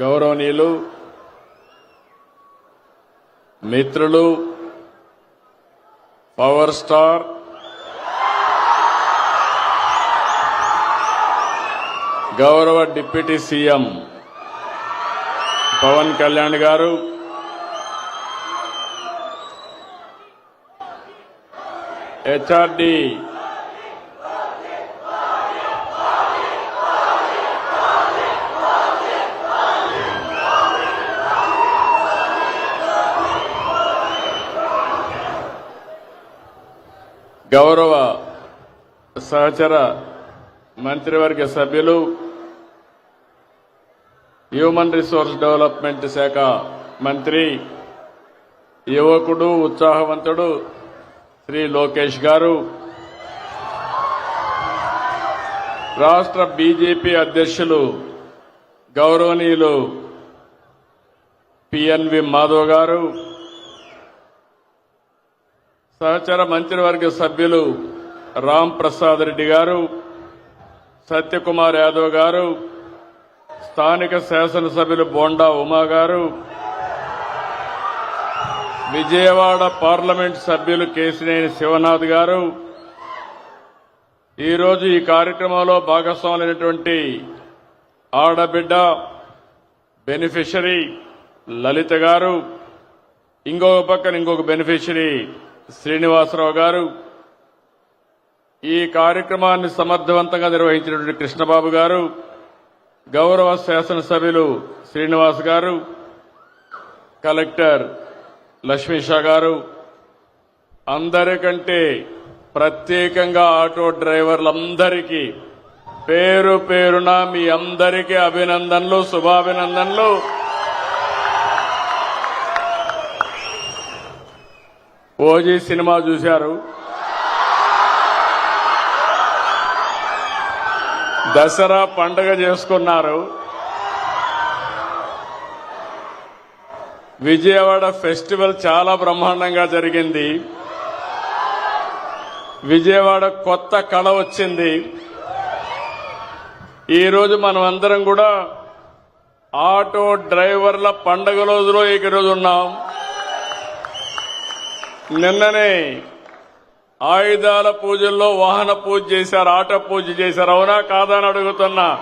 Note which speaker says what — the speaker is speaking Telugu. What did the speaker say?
Speaker 1: గౌరవనీయులు మిత్రులు పవర్ స్టార్ గౌరవ deputy CM Pawan Kalyan garu HRD గౌరవ సహచర మంత్రివర్గ సభ్యులు హ్యూమన్ రిసోర్స్ డెవలప్మెంట్ శాఖ మంత్రి యువకుడు ఉత్సాహవంతుడు శ్రీ లోకేష్ గారు రాష్ట్ర బీజేపీ అధ్యక్షులు గౌరవనీయులు పిఎన్వి మాధవ్ గారు సహచర మంత్రివర్గ సభ్యులు రామ్ ప్రసాద్ రెడ్డి గారు సత్యకుమార్ యాదవ్ గారు స్థానిక శాసనసభ్యులు బోండా ఉమా గారు విజయవాడ పార్లమెంట్ సభ్యులు కేసినేని శివనాథ్ గారు. ఈరోజు ఈ కార్యక్రమంలో భాగస్వాములైనటువంటి ఆడబిడ్డ బెనిఫిషరీ లలిత గారు ఇంకొక పక్కన ఇంకొక బెనిఫిషరీ శ్రీనివాసరావు గారు ఈ కార్యక్రమాన్ని సమర్థవంతంగా నిర్వహించినటువంటి కృష్ణబాబు గారు గౌరవ శాసనసభ్యులు శ్రీనివాస్ గారు కలెక్టర్ లక్ష్మీషా గారు అందరికంటే ప్రత్యేకంగా ఆటో డ్రైవర్లందరికీ పేరు పేరున మీ అందరికీ అభినందనలు శుభాభినందనలు. ఓజీ సినిమా చూశారు. దసరా పండగ చేసుకున్నారు. విజయవాడ ఫెస్టివల్ చాలా బ్రహ్మాండంగా జరిగింది. విజయవాడ కొత్త కళ వచ్చింది. ఈరోజు మనం అందరం కూడా ఆటో డ్రైవర్ల పండగ రోజులో ఈరోజు ఉన్నాం. నిన్ననే ఆయుధాల పూజల్లో వాహన పూజ చేశారు ఆటో పూజ చేశారు. అవునా కాదా అని అడుగుతున్నా.